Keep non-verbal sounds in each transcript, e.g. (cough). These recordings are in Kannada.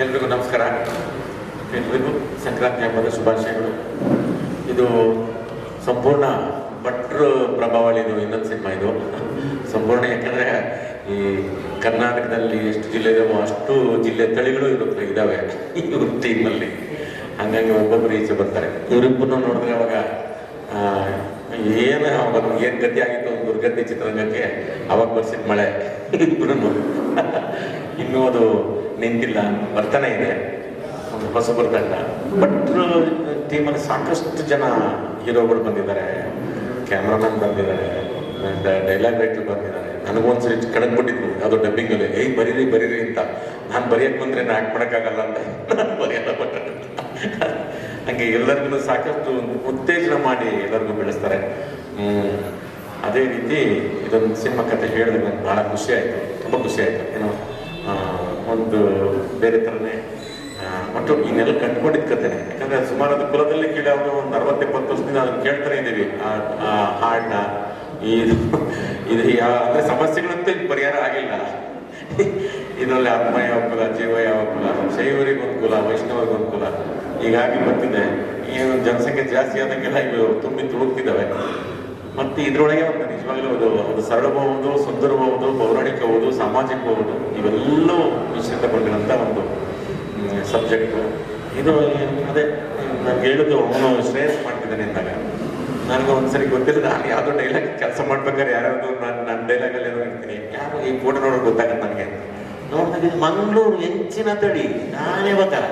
ಎಲ್ರಿಗೂ ನಮಸ್ಕಾರ. ಎಲ್ರಿಗೂ ಸಂಕ್ರಾಂತಿ ಹಬ್ಬದ ಶುಭಾಶಯಗಳು. ಇದು ಸಂಪೂರ್ಣ ಭಟ್ರು ಪ್ರಭಾವಳಿ ಇದು, ಇನ್ನೊಂದು ಸಿನಿಮಾ ಇದು. ಸಂಪೂರ್ಣ ಯಾಕಂದರೆ ಈ ಕರ್ನಾಟಕದಲ್ಲಿ ಎಷ್ಟು ಜಿಲ್ಲೆ ಇದಾವೋ ಅಷ್ಟು ಜಿಲ್ಲೆ ತಳಿಗಳು ಇರುತ್ತೆ ಇದ್ದಾವೆ ಇವ್ರ ಟೀಮಲ್ಲಿ ಹಂಗಾಗಿ ಒಬ್ಬೊಬ್ಬರು ಈಚೆ ಬರ್ತಾರೆ. ಇವರಿಬ್ಬರನ್ನು ನೋಡಿದ್ರೆ ಅವಾಗ ಏನು ಅವಾಗ ಏನು ಗದ್ದೆ ಆಗಿತ್ತು ಒಂದು ದುರ್ಗದ್ದೆ ಚಿತ್ರರಂಗಕ್ಕೆ, ಅವಾಗ ಬರ್ಸಿದ ಮಳೆ. ಇಬ್ಬರು (laughs) ಇನ್ನೂ ಅದು ನಿಂತಿಲ್ಲ ಬರ್ತಾನೆ ಇದೆ. ಒಂದು ಹೊಸ ತಂಡ ಬಟ್ ಟೀಮಲ್ಲಿ ಸಾಕಷ್ಟು ಜನ ಹೀರೋಗಳು ಬಂದಿದ್ದಾರೆ. ಕ್ಯಾಮ್ರಾಮನ್ ಬಂದಿದ್ದಾರೆ. ಡೈಲಾಗ್ ರೈಟರ್ ಬಂದಿದ್ದಾರೆ. ನನಗೊಂದ್ಸರಿ ಕಡಕ್ ಬಿಟ್ಟಿದ್ರು ಯಾವುದೋ ಡಬ್ಬಿಂಗಲ್ಲಿ ಏಯ್, ಬರೀರಿ ಬರೀರಿ ಅಂತ. ನಾನು ಬರೆಯಕ್ಕೆ ಬಂದರೆ ನಾ ಆ್ಯಕ್ಟ್ ಮಾಡೋಕ್ಕಾಗಲ್ಲ ಅಂತ ನಾನು ಬರೆಯಲ್ಲ ಬಟ್ (laughs) ಹಂಗೆ ಎಲ್ಲರಿಗೂ ಸಾಕಷ್ಟು ಉತ್ತೇಜನ ಮಾಡಿ ಎಲ್ಲರಿಗೂ ಬೆಳೆಸ್ತಾರೆ. ಅದೇ ರೀತಿ ಇದೊಂದು ಸಿನಿಮಾ ಕಥೆ ಹೇಳಿದ್ರೆ ನನಗೆ ಭಾಳ ಖುಷಿ ಆಯಿತು. ತುಂಬ ಖುಷಿ ಆಯಿತು. ಏನೋ ಒಂದು ಬೇರೆ ಥರನೇ ಮತ್ತು ಇನ್ನೆಲ್ಲ ಕಂಡುಕೊಂಡಿದ್ದ ಕತೆ. ಯಾಕಂದ್ರೆ ಸುಮಾರು ಅದು ಕುಲದಲ್ಲಿ ಕೀಳಾಗ ಒಂದು ಅರವತ್ತೆಪ್ಪತ್ತು ವರ್ಷದಿಂದ ಅದನ್ನು ಕೇಳ್ತಾನೆ ಇದ್ದೀವಿ ಆ ಹಾಡನ್ನ ಇದು ಇದು ಅಂದ್ರೆ ಸಮಸ್ಯೆಗಳಂತೂ ಇದು ಪರಿಹಾರ ಆಗಿಲ್ಲ. ಇದರಲ್ಲಿ ಆತ್ಮ ಯಾವ ಕುಲ ಜೀವ ಯಾವ ಕುಲ ಶೈವರಿಗೊಂದು ಕುಲ, ವೈಷ್ಣವರಿಗೊಂದು ಕುಲ. ಹೀಗಾಗಿ ಬರ್ತಿದೆ. ಏನು ಜನಸಂಖ್ಯೆ ಜಾಸ್ತಿ ಆದಂಗೆಲ್ಲ ಇವು ತುಂಬಿ ತುಳುಕ್ತಿದ್ದಾವೆ. ಮತ್ತೆ ಇದರೊಳಗೆ ಒಂದು ನಿಜವಾಗ್ಲೂ ಅದು ಅದು ಸರಳಬಹುದು ಸುಂದರಬಹುದು ಪೌರಾಣಿಕಬಹುದು ಸಾಮಾಜಿಕಬಹುದು ಇವೆಲ್ಲವೂ ಮಿಶ್ರಿತಗೊಂಡಿರೋಂಥ ಒಂದು ಸಬ್ಜೆಕ್ಟು ಇದು ಅದೇ ನನಗೆ ಹೇಳಿದ್ದು ಅವನು ಶ್ರೇಯಸ್ ಮಾಡ್ತಿದ್ದಾನೆ ಅಂದಾಗ. ನನಗೆ ಒಂದ್ಸರಿ ಗೊತ್ತಿಲ್ಲ ನಾನು ಯಾವುದೋ ಡೈಲಾಗ್ ಕೆಲಸ ಮಾಡ್ಬೇಕಾದ್ರೆ ಯಾರ್ಯಾರು ನಾನು ನನ್ನ ಡೈಲಾಗಲ್ಲಿ ಏನೋ ಇರ್ತೀನಿ. ಯಾರು ಈ ಫೋಟೋ ನೋಡೋದು ಗೊತ್ತಾಗತ್ತೆ ನನಗೆ. ನೋಡಿದಾಗ ಮಂಗಳೂರು ಹೆಂಚಿನ ತಡಿ ನಾನೇ ಗೊತ್ತಲ್ಲ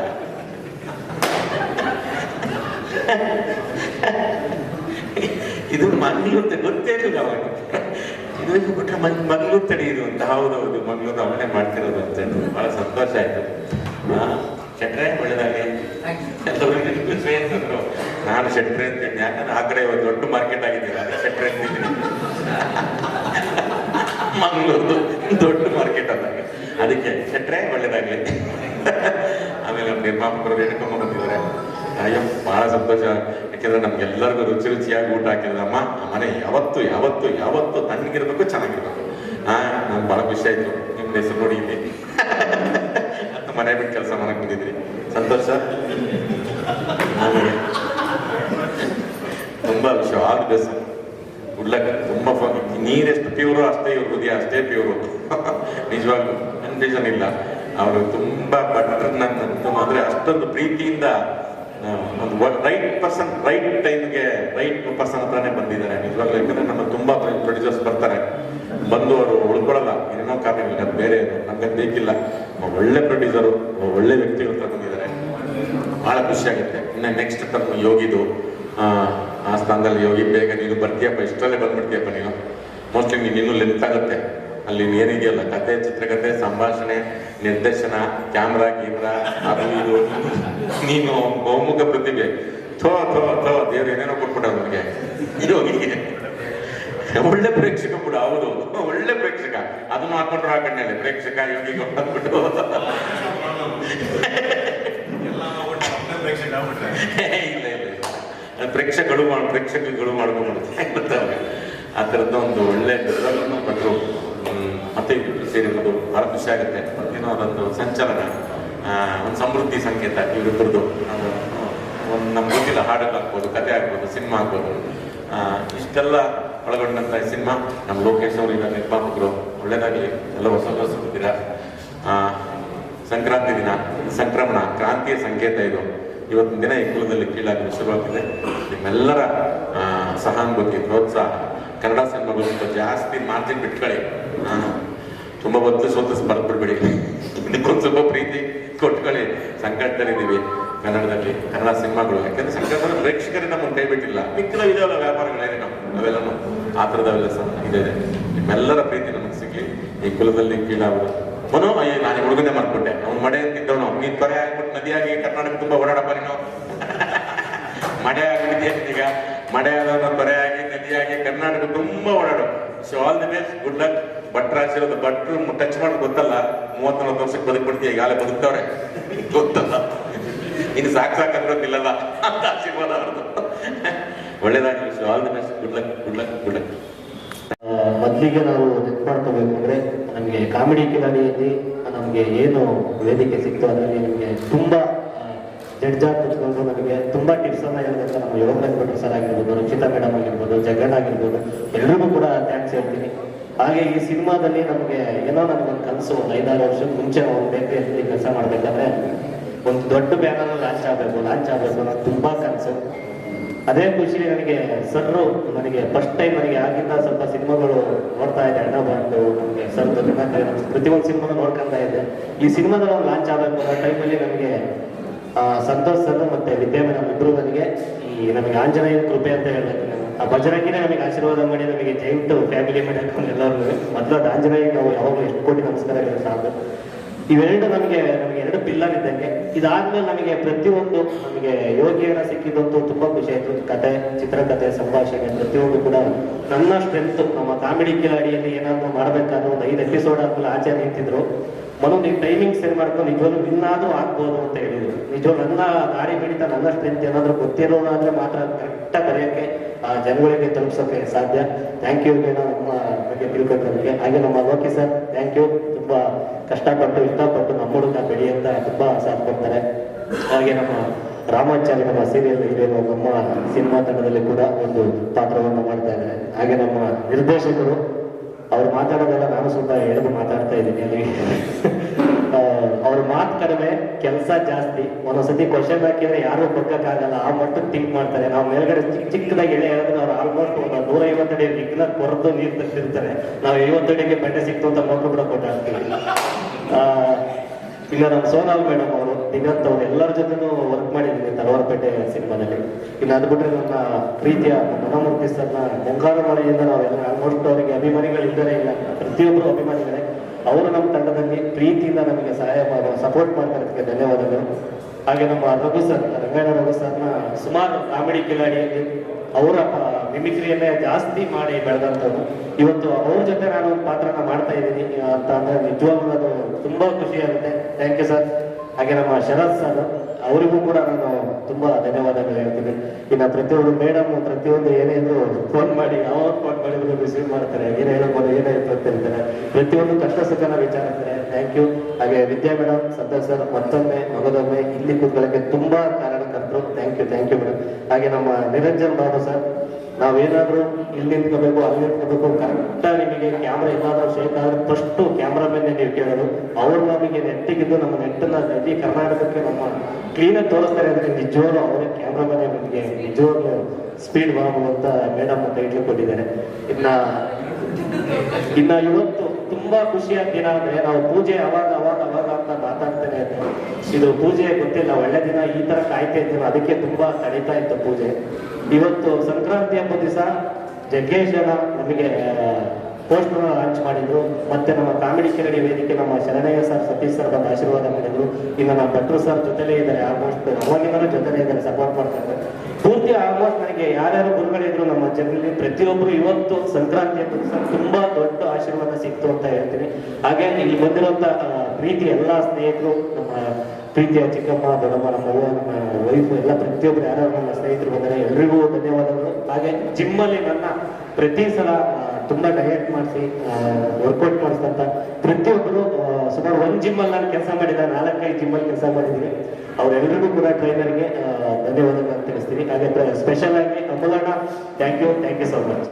ಇದು ಮಂಗಳೂರು ತ- ಗೊತ್ತೇ ಇರಲಿಲ್ಲ ಅವಾಗ. ಇದು ಇದು ಮಂಗ್ಳೂರ್ ತಡಿ ಇದು ಅಂತ ಹೌದೌದು ಮಂಗ್ಳೂರು ಅವನೇ ಮಾಡ್ತಿರೋದು ಅಂತ ಹೇಳಿ. ಬಹಳ ಸಂತೋಷ ಆಯ್ತು. ಹಾ, ಶೆಟ್ರೆ ಒಳ್ಳೇದಾಗಲಿ. ನಾನು ಶೆಟ್ರೆ ಅಂತೇಳಿ ಯಾಕಂದ್ರೆ ಆ ಕಡೆ ದೊಡ್ಡ ಮಾರ್ಕೆಟ್ ಆಗಿದ್ದೀರಾ? ಅದೇ ಶೆಟ್ರೆ ಅಂತಿದ್ದೀನಿ ಮಂಗಳೂರು ದೊಡ್ಡ ಮಾರ್ಕೆಟ್ ಅದಾಗ ಅದಕ್ಕೆ ಶೆಟ್ರೆ ಒಳ್ಳೇದಾಗ್ಲಿ. ಆಮೇಲೆ ನಮ್ಮ ನಿರ್ಮಾಪಕರು ಹೇಳ್ಕೊಂಡು ಬಂದಿದ್ದಾರೆ. ಅಯ್ಯೋ ಬಹಳ ಸಂತೋಷ. ಯಾಕೆಂದ್ರೆ ನಮ್ಗೆಲ್ಲರಿಗೂ ರುಚಿ ರುಚಿಯಾಗಿ ಊಟ ಹಾಕಿದ್ರಮ್ಮ ಆ ಮನೆ ಯಾವತ್ತು ಯಾವತ್ತು ಯಾವತ್ತು ತಣ್ಣಗಿರ್ಬೇಕು, ಚೆನ್ನಾಗಿರ್ಬೇಕು. ಹಾ ನಂಗೆ ಬಹಳ ಖುಷಿ ಆಯ್ತು. ನಿಮ್ಮ ಹೆಸರು ನೋಡಿ ಇಲ್ಲಿ. ಮನೆ ಬಿಟ್ಟು ಕೆಲಸ ಮಾಡಕ್ ಬಂದಿದ್ರಿ. ಸಂತೋಷ? ತುಂಬಾ ವಿಷಯ ಆಲ್ ಬೆಸ್ಟ್ ಉಡ್ಲಕ್ ತುಂಬಾ ನೀರೆಷ್ಟು ಪ್ಯೂರು ಅಷ್ಟೇ ಇವ್ರ ಹೃದಯ, ಅಷ್ಟೇ ಪ್ಯೂರು ನಿಜವಾಗ್ಲೂ ಕನ್ಫ್ಯೂಷನ್ ಇಲ್ಲ. ಅವರು ತುಂಬಾ ಭಟ್ರನ್ನ ಅಂದ್ರೆ ಅಷ್ಟೊಂದು ಪ್ರೀತಿಯಿಂದ ಒಂದು ರೈಟ್ ಪರ್ಸನ್ ರೈಟ್ ಟೈಮ್ಗೆ ರೈಟ್ ಪರ್ಸನ್ ಹತ್ರನೇ ಬಂದಿದ್ದಾರೆ. ನಿಜವಾಗ್ಲೂ ಯಾಕಂದ್ರೆ ನಮ್ಮ ತುಂಬಾ ಪ್ರೊಡ್ಯೂಸರ್ಸ್ ಬರ್ತಾರೆ. ಬಂದು ಅವರು ಉಳ್ಕೊಳ್ಳಲ್ಲ. ಏನೋ ಕಾರಣಗಳಿಲ್ಲ ಅದು ಬೇರೆ ನಮ್ಗೆ ಬೇಕಿಲ್ಲ. ಒಳ್ಳೆ ಪ್ರೊಡ್ಯೂಸರು ಒಳ್ಳೆ ವ್ಯಕ್ತಿಗಳು ಹತ್ರ ಬಂದಿದ್ದಾರೆ. ಬಹಳ ಖುಷಿ ಆಗುತ್ತೆ. ಇನ್ನು ನೆಕ್ಸ್ಟ್ ತಮ್ಮ ಯೋಗಿದು. ಆ, ಸ್ಥಾನದಲ್ಲಿ ಯೋಗಿ ಬೇಗ ನೀನು ಬರ್ತೀಯಪ್ಪ. ಇಷ್ಟರಲ್ಲೇ ಬಂದ್ಬಿಡ್ತೀಯಪ್ಪ ನೀನು. ಮೋಸ್ಟ್ಲಿ ನೀನು ಲೆಂತ್ ಆಗುತ್ತೆ. ಅಲ್ಲಿ ಏನಿದೆಯಲ್ಲ ಕತೆ, ಚಿತ್ರಕತೆ, ಸಂಭಾಷಣೆ, ನಿರ್ದೇಶನ, ಕ್ಯಾಮ್ರಾ, ಗೀಮ್ರಾ, ಅದು ಇದು. ನೀನು ಬಹುಮುಖ ಪ್ರತಿಭೆ. ಥೋ ಥೋ ಥೋ, ದೇವ್ರು ಏನೇನೋ ಕೊಟ್ಬಿಟ್ಟ ನನಗೆ. ಯೋಗಿಗೆ ಒಳ್ಳೆ ಪ್ರೇಕ್ಷಕ ಕೂಡ, ಹೌದು ಒಳ್ಳೆ ಪ್ರೇಕ್ಷಕ. ಅದನ್ನು ಹಾಕೊಂಡ್ರು ಕಣ್ಣಲ್ಲಿ. ಪ್ರೇಕ್ಷಕ ಯೋಗಿಗೆ ಅಂದ್ಬಿಟ್ಟು. ಇಲ್ಲ ಇಲ್ಲ ಪ್ರೇಕ್ಷಕಗಳು ಪ್ರೇಕ್ಷಕಗಳು ಮಾಡ್ಕೊಂಡು ಆ ಥರದ್ದು ಒಂದು ಒಳ್ಳೆ ಬೆಳವಣಿಗೆ ಪಟ್ಟರು ಮತ್ತೆ ಇಬ್ಬರು ಸೇರಿರೋದು ಬಹಳ ಖುಷಿ ಆಗುತ್ತೆ ಏನೋ ಅದೊಂದು ಸಂಚಲನ ಒಂದು ಸಮೃದ್ಧಿ ಸಂಕೇತ ಇವರಿಬ್ಬರದು ಒಂದು ನಮ್ಗೆ ಗೊತ್ತಿಲ್ಲ ಹಾಡುಗಳು ಆಗ್ಬೋದು ಕತೆ ಆಗ್ಬೋದು ಸಿನಿಮಾ ಆಗ್ಬೋದು. ಇಷ್ಟೆಲ್ಲ ಒಳಗೊಂಡಂಥ ಸಿನಿಮಾ ನಮ್ಮ ಲೋಕೇಶ್ ಅವರು ಈಗ ನಿರ್ಮಾಪಕರು. ಒಳ್ಳೇದಾಗಲಿ. ಎಲ್ಲ ಹೊಸ ಸಂಕ್ರಾಂತಿ ದಿನ ಸಂಕ್ರಮಣ ಕ್ರಾಂತಿಯ ಸಂಕೇತ ಇದು. ಇವತ್ತಿನ ದಿನ ಈ ಕುಲದಲ್ಲಿ ಕೀಳಾಗಲು ಶುರುವಾಗಿದೆ ನಿಮ್ಮೆಲ್ಲರ ಸಹಾನುಭೂತಿ ಪ್ರೋತ್ಸಾಹ. ಕನ್ನಡ ಸಿನಿಮಾಗಳು ಜಾಸ್ತಿ ಮಾರ್ಜಿನ್ ಬಿಟ್ಕೊಳ್ಳಿ. ಆ, ತುಂಬ ಹೊತ್ತು ಸೋತಿಸ್ ಬರ್ದ್ಬಿಡ್ಬೇಡಿ ಇದಕ್ಕೊಂದು ಸ್ವಲ್ಪ ಪ್ರೀತಿ ಕೊಟ್ಕೊಳ್ಳಿ. ಸಂಕಟದಲ್ಲಿದ್ದೀವಿ. ಕನ್ನಡದಲ್ಲಿ, ಕನ್ನಡ ಸಿನಿಮಾಗಳು. ಯಾಕಂದ್ರೆ ಸಂಕಟದಲ್ಲಿ ಪ್ರೇಕ್ಷಕರೇ ನಮ್ಮ ಕೈ ಬಿಟ್ಟಿಲ್ಲ. ಮಿಕ್ಕಿದ ವ್ಯಾಪಾರಗಳೇನೆ ನಾವು. ಅವೆಲ್ಲನೂ ಆ ಥರದವೆಲ್ಲ ಸಹ ಇದೆ. ನಿಮ್ಮೆಲ್ಲರ ಪ್ರೀತಿ ನಮಗೆ ಸಿಗ್ಲಿ. ಈ ಕುಲದಲ್ಲಿ ಕೀಳಾಗೋದು ಮನೋ ಅಯ್ಯ ನಾನು ಹುಡುಗನೇ ಮಾಡ್ಕೊಂಡೆ ಅವ್ನು ಮಡೆ ಅಂತಿದ್ದವನು ನೀನ್ ತೊರೆ ಆಗ್ಬಿಟ್ಟು ನದಿಯಾಗಿ ಕರ್ನಾಟಕ ತುಂಬಾ ಓಡಾಡಪ್ಪ ನೀನು. (laughs) ಮಡೆ ಆಗ್ಬಿಟ್ಟಿದೆಯ ಈಗ ಮಡೆ ಆದವನ ಆಗಿ ನದಿಯಾಗಿ ಕರ್ನಾಟಕ ತುಂಬಾ ಓಡಾಡು so all the best good luck ಭಟ್ರ ಹಾಸಿರೋದು ಭಟ್ರು ಟಚ್ ಮಾಡೋದು ಗೊತ್ತಲ್ಲ? ಮೂವತ್ತು ನಲ್ವತ್ತು ವರ್ಷಕ್ಕೆ ಬದುಕ್ಬಿಡ್ತೀಯ ಈಗಾಗಲೇ ಬದುಕ್ತವ್ರೆ. ಗೊತ್ತಲ್ಲ? ಇನ್ನು ಸಾಕು ಸಾಕು ನಿಲ್ಲಲ್ಲ. ಅಂತ ಆಶೀರ್ವಾದ ಅವ್ರದ್ದು. ಒಳ್ಳೇದಾಗಿ good luck good luck good luck ಮೊದಲಿಗೆ ನಾವು ನೆಟ್ ಮಾಡ್ಕೋಬೇಕು ಅಂದ್ರೆ ನಮಗೆ ಕಾಮಿಡಿ ಕಿಲಾಡಿಯಲ್ಲಿ ನಮ್ಗೆ ಏನು ವೇದಿಕೆ ಸಿಕ್ತು ಅದರಲ್ಲಿ ನಿಮಗೆ ತುಂಬಾ ಜಡ್ಜ್ ಆಗಿ ಕುತ್ಕೊಂಡು ನಮಗೆ ತುಂಬ ಟಿಪ್ಸ್ ಅನ್ನ ಹೇಳಿದಂತ ನಮ್ಮ ಯೋಗರಾಜ್ ಭಟ್ರು ಸರ್ ಆಗಿರ್ಬೋದು ರಕ್ಷಿತಾ ಮೇಡಮ್ ಆಗಿರ್ಬೋದು, ಜಗನ್ ಆಗಿರ್ಬೋದು, ಎಲ್ರಿಗೂ ಕೂಡ ಥ್ಯಾಂಕ್ಸ್ ಹೇಳ್ತೀನಿ. ಹಾಗೆ ಈ ಸಿನಿಮಾದಲ್ಲಿ ನಮಗೆ ಏನೋ ಒಂದು ಕನಸು ಒಂದು ಐದಾರು ವರ್ಷದ ಮುಂಚೆ ಒಂದು ಬೇಕರಿಯಲ್ಲಿ ಕೆಲಸ ಮಾಡಬೇಕಾದ್ರೆ ಒಂದು ದೊಡ್ಡ ಬ್ಯಾನರ್ ಲಾಂಚ್ ಆಗಬೇಕು ಲಾಂಚ್ ಆಗಬೇಕು ಅನ್ನೋದು ತುಂಬಾ ಕನಸು. ಅದೇ ಖುಷಿ ನನಗೆ ಸರ್ರು ನನಗೆ ಫಸ್ಟ್ ಟೈಮ್ ನನಗೆ ಆಗಿಂದ ಸ್ವಲ್ಪ ಸಿನಿಮಾಗಳು ನೋಡ್ತಾ ಇದ್ದೆ ಅಣ್ಣ ಬಂದು ನಮಗೆ ಸರ್ ಒಂದು ಸಿನಿಮಾನು ನೋಡ್ಕೊಂತ ಇದೆ ಈ ಸಿನಿಮಾದಲ್ಲಿ ಒಂದು ಲಾಂಚ್ ಆಗಬೇಕು ಅನ್ನೋ ಟೈಮಲ್ಲಿ ನಮಗೆ ಆ, ಸಂತೋಷ್ ಸರ್ ಮತ್ತೆ ವಿದ್ಯಾಮನ ಇಬ್ಬರು ನನಗೆ ಈ ನಮಗೆ ಆಂಜನೇಯ ಕೃಪೆ ಅಂತ ಹೇಳ್ಬೇಕು ಆ ಬಜರಂಗಿನ ನಮಗೆ ಆಶೀರ್ವಾದ ಮಾಡಿ ನಮಗೆ ಜೈಂಟ್ ಫ್ಯಾಮಿಲಿ ಮಾಡಿ ಎಲ್ಲರೂ ಮೊದಲು ಅದು ಆಂಜನೇಯ, ನಾವು ಯಾವಾಗಲೂ ಎಷ್ಟು ಕೋಟಿ ನಮಸ್ಕಾರಗಳು ಸಾಕು. ಇವೆರಡು ನಮಗೆ ನಮಗೆ ಎರಡು ಪಿಲ್ಲರ್ ಇದ್ದಂಗೆ ಇದಾದ್ಮೇಲೆ ನಮಗೆ ಪ್ರತಿಯೊಂದು ನಮಗೆ ಯೋಗ್ಯನ ಸಿಕ್ಕಿದಂತೂ ತುಂಬಾ ಖುಷಿ ಆಯ್ತು. ಕತೆ, ಚಿತ್ರಕತೆ, ಸಂಭಾಷಣೆ ಪ್ರತಿಯೊಂದು ಕೂಡ ನನ್ನ ಸ್ಟ್ರೆಂತ್ ನಮ್ಮ ಕಾಮಿಡಿ ಕಿಲಾಡಿಯಲ್ಲಿ ಏನಾದ್ರು ಮಾಡ್ಬೇಕಾದ್ರೆ ಒಂದು ಐದು ಎಪಿಸೋಡ್ ಆದ್ಮೇಲೆ ಆಚೆ ನಿಂತಿದ್ರು. ಮನು ನೀವು ಟೈಮಿಂಗ್ ಸೆಟ್ ಮಾಡ್ಕೊಂಡು ನಿಜವಾಗ್ಲೂ ವಿನ್ ಆದ್ರೂ ಆಗ್ಬೋದು ಅಂತ ಹೇಳಿದ್ರು. ನಿಜವಾಗ್ ನನ್ನ ದಾರಿ ಬಿಡಿತ ನನ್ನ ಸ್ಟ್ರೆಂತ್ ಏನಾದ್ರು ಗೊತ್ತಿರೋನಾದ್ರೆ ಮಾತ್ರ ಕರೆಕ್ಟಾಗಿ ಬರೆಯೋಕ್ಕೆ ಆ, ಜನಗಳಿಗೆ ತಲುಪಿಸೋಕೆ ಸಾಧ್ಯ. ಥ್ಯಾಂಕ್ ಯು ನಮ್ಮ ಬಗ್ಗೆ ತಿಳ್ಕೊಂಡ್ರೆ ಹಾಗೆ ನಮ್ಮ ಲೋಕಿ ಸರ್ ಥ್ಯಾಂಕ್ ಯು ತುಂಬಾ ಕಷ್ಟಪಟ್ಟು, ಇಷ್ಟಪಟ್ಟು ನಮ್ಮ ಹುಡುಗ ಬೆಳೆಯಂತ ತುಂಬಾ ಸಾಥ್ ಕೊಡ್ತಾರೆ. ಹಾಗೆ ನಮ್ಮ ರಾಮಾಚಾರ್ಯ ನಮ್ಮ ಸೀರಿಯಲ್ ಹೀರೋನು ನಮ್ಮ ಸಿನಿಮಾ ತಂಡದಲ್ಲಿ ಕೂಡ ಒಂದು ಪಾತ್ರವನ್ನು ಮಾಡ್ತಾ ಇದ್ದಾರೆ. ಹಾಗೆ ನಮ್ಮ ನಿರ್ದೇಶಕರು, ಅವ್ರು ನಾನು ಸ್ವಲ್ಪ ಎಳೆದು ಮಾತಾಡ್ತಾ ಇದ್ದೀನಿ ಅಲ್ಲಿ. (laughs) ಅವ್ರ ಮಾತು ಕಡಿಮೆ, ಕೆಲಸ ಜಾಸ್ತಿ. ಒಂದೊಂದ್ಸತಿ ಕ್ವಶನ್ ಹಾಕಿದ್ರೆ ಯಾರು ಕೊಡಕ್ಕಾಗಲ್ಲ ಆ ಮಟ್ಟಕ್ಕೆ ಥಿಂಕ್ ಮಾಡ್ತಾರೆ. ನಾವು ಮೇಲ್ಗಡೆ ಚಿಕ್ಕ ಚಿಕ್ಕದಾಗಿ ಎಳೆ ಹೇಳಿದ್ರೆ ಅವ್ರು ಆಲ್ಮೋಸ್ಟ್ ಒಂದು ನೂರ ಐವತ್ತಡಿ ದಿಗ್ನ ಕೊರದು ನೀರು ತಟ್ಟಿರ್ತಾರೆ. ನಾವು ಐವತ್ತಡಿಗೆ ಬೆಣ್ಣೆ ಸಿಕ್ತು ಅಂತ ಮಕ್ಕಳು ಕೂಡ ಕೊಟ್ಟಾಡ್ತೀವಿ ಇನ್ನು ನಮ್ಮ ಸೋನಾಲ್ ಮೇಡಮ್ ಅವರು ದಿಗಂತ್ ಅವ್ರು ಎಲ್ಲರ ಜೊತೆನೂ ವರ್ಕ್ ಮಾಡಿದ್ದೀನಿ ತಲವಾರಪೇಟೆ ಸಿನಿಮಾದಲ್ಲಿ. ಇನ್ನು ಅದು ಬಿಟ್ಟರೆ ನನ್ನ ಪ್ರೀತಿಯ ಮನೋಮೂರ್ತಿ ಸರ್ನ ಮುಂಗಾರು ಮಳೆಯಿಂದ ನಾವೆಲ್ಲ ಆಲ್ಮೋಸ್ಟ್ ಅವರಿಗೆ ಅಭಿಮಾನಿಗಳಿದ್ದಾರೆ ಇಲ್ಲ. ಪ್ರತಿಯೊಬ್ಬರು ಅಭಿಮಾನಿಗಳೇ, ಅವರು ನಮ್ಮ ತಂಡದಲ್ಲಿ ಪ್ರೀತಿಯಿಂದ ನಮಗೆ ಸಹಾಯ ಮಾಡೋ ಸಪೋರ್ಟ್ ಮಾಡ್ತಾರೆ ಧನ್ಯವಾದಗಳು. ಹಾಗೆ ನಮ್ಮ ರಘು ಸರ್ ರಂಗಾಯಣ ರಘು ಸರ್ನ ಸುಮಾರು ಕಾಮಿಡಿ ಕಿಲಾಡಿಯಲ್ಲಿ ಅವರ ಮಿಮಿಕ್ರಿಯನ್ನೇ ಜಾಸ್ತಿ ಮಾಡಿ ಬೆಳೆದಂಥದ್ದು. ಇವತ್ತು ಅವ್ರ ಜೊತೆ ನಾನು ಒಂದು ಪಾತ್ರನ ಮಾಡ್ತಾ ಇದ್ದೀನಿ. ಅಂತ ಅಂದ್ರೆ ನಿಜವಾಗ್ಲೂ ಅದು ತುಂಬಾ ಖುಷಿ ಆಗುತ್ತೆ. ಥ್ಯಾಂಕ್ ಯು ಸರ್ ಹಾಗೆ ನಮ್ಮ ಶರತ್ ಸರ್, ಅವರಿಗೂ ಕೂಡ ನಾನು ತುಂಬಾ ಧನ್ಯವಾದಗಳು ಹೇಳ್ತೀನಿ. ಇನ್ನ ಪ್ರತಿಯೊಂದು ಮೇಡಮ್ ಪ್ರತಿಯೊಂದು ಏನೇ ಇದ್ರು ಫೋನ್ ಮಾಡಿ, ಯಾವಾಗ ಫೋನ್ ಮಾಡಿದ್ರು ರಿಸೀವ್ ಮಾಡ್ತಾರೆ. ಏನೇ ಹೇಳ್ಬೋದು ಏನಾಯ್ತು ಅಂತ ಹೇಳ್ತಾರೆ. ಪ್ರತಿಯೊಂದು ಕಷ್ಟ ಸುಖನ ವಿಚಾರಿಸ್ತಾರೆ. ಥ್ಯಾಂಕ್ ಯು ಹಾಗೆ ವಿದ್ಯಾ ಮೇಡಮ್ ಸಂತೋಷ್ ಸರ್ ಮತ್ತೊಮ್ಮೆ, ಮಗದೊಮ್ಮೆ ಇಲ್ಲಿ ಕೂತ್ಕೊಳ್ಳೋಕೆ ತುಂಬಾ ಕಾರಣಕರ್ತರು. Thank you thank you madam ಹಾಗೆ ನಮ್ಮ ನಿರಂಜನ್ ಬಾಬು ಸರ್ ನಾವೇನಾದ್ರೂ ಇಲ್ಲಿ ನಿಂತ್ಕೋಬೇಕು, ಅಲ್ಲಿ ನಿಂತ್ಕೋಬೇಕು ಕರೆಕ್ಟಾಗಿ ನಿಮಗೆ ಕ್ಯಾಮ್ರಾ ಏನಾದ್ರೂ ಶೇಕ್ ಆದ್ರೆ ಫಸ್ಟ್ ಕ್ಯಾಮ್ರಾಮನ್ ನೀವು ಕೇಳೋದು ಅವ್ರು ನಮಗೆ ನೆಟ್ಟಿಗಿದ್ದು ನಮ್ಮ ನೆಟ್ಟನ್ನ ಇಡೀ ಕರ್ನಾಟಕಕ್ಕೆ ನಮ್ಮ ಕ್ಲೀನಾಗಿ ತೋರಿಸ್ತಾರೆ ಅಂದ್ರೆ ನಿಜವಾಗ್ಲೂ ಅವರೇ ಕ್ಯಾಮ್ರಾಮನ್ ನಮಗೆ ನಿಜವಾಗ್ಲೂ ಸ್ಪೀಡ್ ಬಾಬು ಅಂತ ಮೇಡಮ್ ಟೈಟ್ಲು ಕೊಟ್ಟಿದ್ದಾರೆ ಇನ್ನ ಇನ್ನ ಇವತ್ತು ತುಂಬಾ ಖುಷಿಯಾದ ದಿನ ಅಂದ್ರೆ ನಾವು ಪೂಜೆ ಅವಾಗ ಅವಾಗ ಅವಾಗ. ಇದು ಪೂಜೆ ಗೊತ್ತಿಲ್ಲ ಒಳ್ಳೆ ದಿನ ಈ ತರ ಕಾಯ್ತಾ ಇದ್ದೀವಿ ಅದಕ್ಕೆ ತುಂಬಾ ತಡೀತಾ ಇತ್ತು ಪೂಜೆ. ಇವತ್ತು ಸಂಕ್ರಾಂತಿ ಹಬ್ಬ ದಿವಸ ಜಗ್ಗೇಶ್ವರ ನಮಗೆ ಪೋಸ್ಟರ್ ಲಾಂಚ್ ಮಾಡಿದ್ರು. ಮತ್ತೆ ನಮ್ಮ ಕಾಮಿಡಿ ಕಿರಡಿ ವೇದಿಕೆ ನಮ್ಮ ಶರಣಯ್ಯ ಸರ್ ಸತೀಶ್ ಸರ್ ಬಂದು ಆಶೀರ್ವಾದ ಮಾಡಿದ್ರು. ಇನ್ನು ನಮ್ಮ ಭಟ್ರು ಸರ್ ಜೊತೆಲೇ ಇದ್ದಾರೆ ಆಲ್ಮೋಸ್ಟ್ ಅವಾಗಿಂದಲೂ ಜೊತೆಲೇ ಇದ್ದಾರೆ ಸಪೋರ್ಟ್ ಮಾಡ್ತಾರೆ. ಪೂರ್ತಿ ಆಲ್ಮೋಸ್ಟ್ ನನಗೆ ಯಾರ್ಯಾರು ಗುರುಗಳಿದ್ರು ನಮ್ಮ ಜನರಲ್ಲಿ ಪ್ರತಿಯೊಬ್ಬರು ಇವತ್ತು ಸಂಕ್ರಾಂತಿ ದಿವಸ ತುಂಬಾ ದೊಡ್ಡ ಆಶೀರ್ವಾದ ಸಿಕ್ತು ಅಂತ ಹೇಳ್ತೀನಿ. ಹಾಗೆ ಇಲ್ಲಿ ಬಂದಿರುವಂತ ಆ, ಪ್ರೀತಿ ಎಲ್ಲಾ ಸ್ನೇಹಿತರು ನಮ್ಮ ಪ್ರೀತಿಯ ಚಿಕ್ಕಮ್ಮ ದೊಡ್ಡಮ್ಮ ನಮ್ಮ ಅವ್ವ ನಮ್ಮ ವೈಫ್, ಎಲ್ಲ ಪ್ರತಿಯೊಬ್ಬರು ಯಾರು ನಮ್ಮ ಸ್ನೇಹಿತರು ಬಂದರೆ ಎಲ್ರಿಗೂ ಧನ್ಯವಾದಗಳು. ಹಾಗೆ ಜಿಮ್ಮಲ್ಲಿ ನನ್ನ ಪ್ರತಿ ಸಲ ತುಂಬಾ ಡಯಟ್ ಮಾಡಿಸಿ ವರ್ಕೌಟ್ ಮಾಡಿಸ್ತಂತ ಪ್ರತಿಯೊಬ್ಬರು ಸುಮಾರು ಒಂದ್ ಜಿಮ್ ಅಲ್ಲಿ ನಾನು ಕೆಲಸ ಮಾಡಿದ ನಾಲ್ಕೈದು ಜಿಮ್ಮಲ್ಲಿ ಕೆಲಸ ಮಾಡಿದ್ದೀನಿ. ಅವರೆಲ್ಲರಿಗೂ ಕೂಡ ಟ್ರೈನರ್ಗೆ ಧನ್ಯವಾದಗಳು ತಿಳಿಸ್ತೀನಿ. ಹಾಗೆ ಸ್ಪೆಷಲ್ ಆಗಿ ಅಮಲಣ್ಣ thank you thank you so much